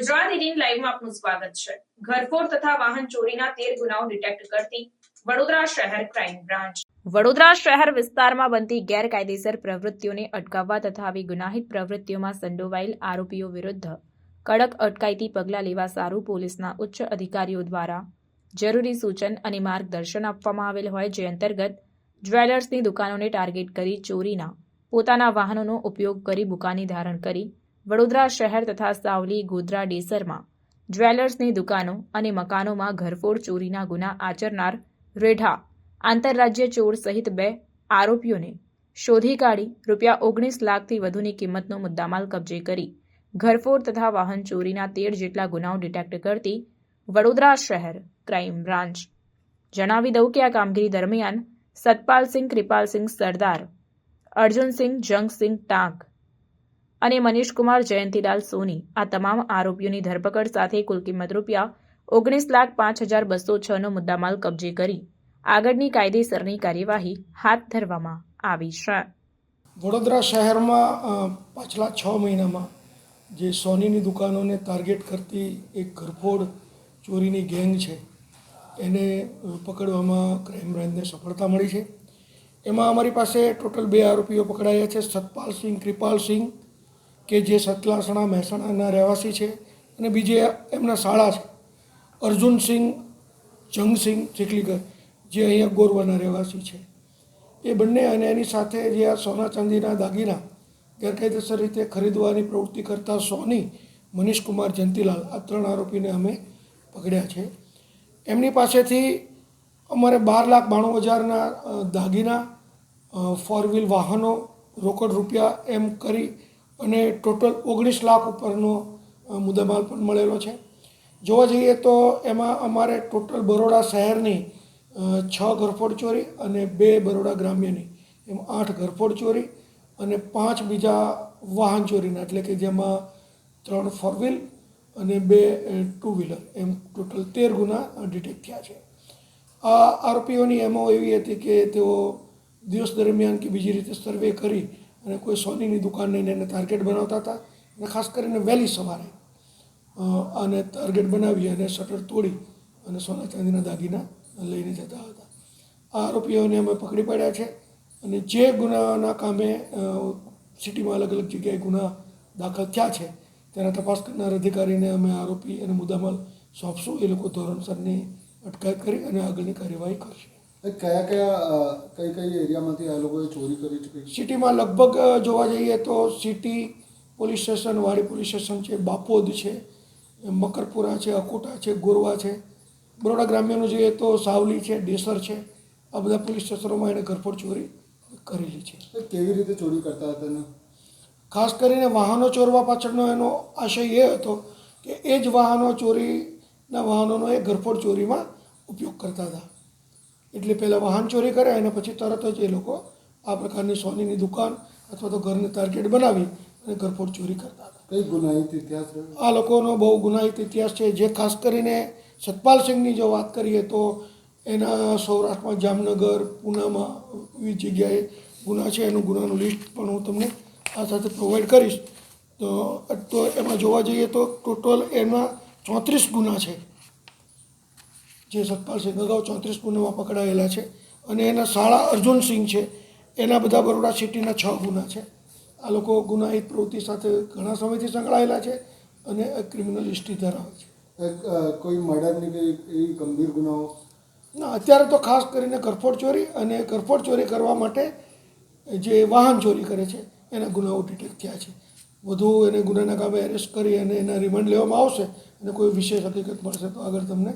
ગુજરાત લાઈવમાં આપનું સ્વાગત છે. ઘરફોડ તથા વાહન ચોરીના તેર ગુનાઓ ડિટેક્ટ કરતી વડોદરા શહેર ક્રાઇમ બ્રાન્ચ વડોદરા શહેર વિસ્તારમાં બનતી ગેરકાયદેસર પ્રવૃત્તિઓને અટકાવવા તથા આવી ગુનાહિત પ્રવૃત્તિઓમાં સંડોવાયેલ આરોપીઓ વિરુદ્ધ કડક અટકાયતી પગલાં લેવા સારું પોલીસના ઉચ્ચ અધિકારીઓ દ્વારા જરૂરી સૂચન અને માર્ગદર્શન આપવામાં આવેલ હોય જે અંતર્ગત જ્વેલર્સની દુકાનોને ટાર્ગેટ કરી ચોરીના પોતાના વાહનોનો ઉપયોગ કરી બુકાની ધારણ કરી વડોદરા શહેર તથા સાવલી, ગોધરા, ડેસરમાં જ્વેલર્સની દુકાનો અને મકાનોમાં ઘરફોડ ચોરીના ગુના આચરનાર રેઢા આંતરરાજ્ય ચોર સહિત બે આરોપીઓને શોધી કાઢી રૂપિયા ઓગણીસ લાખથી વધુની કિંમતનો મુદ્દામાલ કબજે કરી ઘરફોડ તથા વાહન ચોરીના તેર જેટલા ગુનાઓ ડિટેક્ટ કરતી વડોદરા શહેર ક્રાઇમ બ્રાન્ચ. જણાવી દઉં કે આ કામગીરી દરમિયાન સતપાલસિંહ, કૃપાલસિંહ, સરદાર અર્જુનસિંહ, જંગસિંહ ટાંક અને મનીષકુમાર જયંતિલાલ સોની. આ તમામ આરોપીઓની ધરપકડ સાથે કુલ કિંમત રૂપિયા ઓગણીસ લાખ પાંચ હજાર બસો છનો મુદ્દામાલ કબજે કરી આગળની કાયદેસરની કાર્યવાહી હાથ ધરવામાં આવી છે. વડોદરા શહેરમાં પાછલા છ મહિનામાં જે સોનીની દુકાનોને ટાર્ગેટ કરતી એક ઘરફોડ ચોરીની ગેંગ છે, એને પકડવામાં ક્રાઇમ બ્રાન્ચને સફળતા મળી છે. એમાં અમારી પાસે ટોટલ બે આરોપીઓ પકડાયા છે સતપાલસિંહ કૃપાલસિંહ કે જે સતલાસણા મહેસાણાના રહેવાસી છે અને બીજે એમના શાળા છે. અર્જુનસિંહ જંગસિંહ ચીખલીગર જે અહીંયા ગોરવાના રહેવાસી છે. એ બંને અને એની સાથે જે આ સોના ચાંદીના દાગીના ગેરકાયદેસર રીતે ખરીદવાની પ્રવૃત્તિ કરતા સોની, મનીષકુમાર જંતીલાલ આ ત્રણ આરોપીને અમે પકડ્યા છે. એમની પાસેથી અમારે બાર લાખ બાણું હજારના દાગીના ફોર વ્હીલ વાહનો રોકડ રૂપિયા એમ કરી અને ટોટલ ઓગણીસ લાખ ઉપરનો મુદ્દામાલ પણ મળેલો છે. જોવા જઈએ તો એમાં અમારે ટોટલ બરોડા શહેરની છ ઘરફોડ ચોરી અને બે બરોડા ગ્રામ્યની, એમ આઠ ઘરફોડ ચોરી અને પાંચ બીજા વાહન ચોરીના, એટલે કે જેમાં ત્રણ ફોર વ્હીલ અને બે ટુ વ્હીલર એમ ટોટલ તેર ગુના ડિટેક્ટ થયા છે. આ આરોપીઓની એમો એવી હતી કે તેઓ દિવસ દરમિયાન કે બીજી રીતે સર્વે કરી અને કોઈ સોનીની દુકાન લઈને એને ટાર્ગેટ બનાવતા હતા. અને ખાસ કરીને વહેલી સવારે અને ટાર્ગેટ બનાવી અને શટર તોડી અને સોના ચાંદીના દાગીના લઈને જતા હતા. આ આરોપીઓને અમે પકડી પાડ્યા છે અને જે ગુનાના કામે સિટીમાં અલગ અલગ જગ્યાએ ગુના દાખલ થયા છે, તેના તપાસ કરનાર અધિકારીને અમે આરોપી અને મુદ્દામાલ સોંપશું. એ લોકો ધોરણસરની અટકાયત કરી અને આગળની કાર્યવાહી કરશે. કયા કયા કઈ કઈ એરિયામાંથી આ લોકોએ ચોરી કરી છે સિટીમાં લગભગ જોવા જઈએ તો city police station Wadi police station છે બાપોદ છે મકરપુરા છે અકોટા છે ગોરવા છે. બરોડા ગ્રામ્યનું જોઈએ તો સાવલી છે ડેસર છે. આ બધા પોલીસ સ્ટેશનોમાં એણે ઘરફોડ ચોરી કરેલી છે. કેવી રીતે ચોરી કરતા હતા ને ખાસ કરીને વાહનો ચોરવા પાછળનો એનો આશય એ હતો કે એ જ વાહનો ચોરીના વાહનોનો એ ઘરફોડ ચોરીમાં ઉપયોગ કરતા હતા. એટલે પહેલાં વાહન ચોરી કરે અને પછી તરત જ એ લોકો આ પ્રકારની સોનીની દુકાન અથવા તો ઘરને ટાર્ગેટ બનાવી અને ઘરફોડ ચોરી કરતા હતા. કઈ ગુનાહિત ઇતિહાસ આ લોકોનો બહુ ગુનાહિત ઇતિહાસ છે. જે ખાસ કરીને સતપાલસિંહની જો વાત કરીએ તો એના સૌરાષ્ટ્રમાં જામનગર પૂનામાં વિવિધ જગ્યાએ ગુના છે. એનું ગુનાનું લિસ્ટ પણ હું તમને આ સાથે પ્રોવાઈડ કરીશ. તો તો એમાં જોવા જઈએ તો ટોટલ એમાં ચોત્રીસ ગુના છે. જે સતપાલસિંહ અગાઉ ચોત્રીસ ગુનામાં પકડાયેલા છે અને એના શાળા અર્જુનસિંહ છે. એના બધા બરોડા સિટીના છ ગુના છે. આ લોકો ગુનાહિત પ્રવૃત્તિ સાથે ઘણા સમયથી સંકળાયેલા છે અને ક્રિમિનલ હિસ્ટ્રી ધરાવે છે. કોઈ મર્ડરની કે એવી ગંભીર ગુનાઓ? ના અત્યારે તો ખાસ કરીને કરફોડ ચોરી અને કરફોડ ચોરી કરવા માટે જે વાહન ચોરી કરે છે એના ગુનાઓ ડિટેક્ટ થયા છે. વધુ એને ગુનાના કામે એરેસ્ટ કરી અને એના રિમાન્ડ લેવામાં આવશે અને કોઈ વિશેષ હકીકત મળશે તો આગળ તમને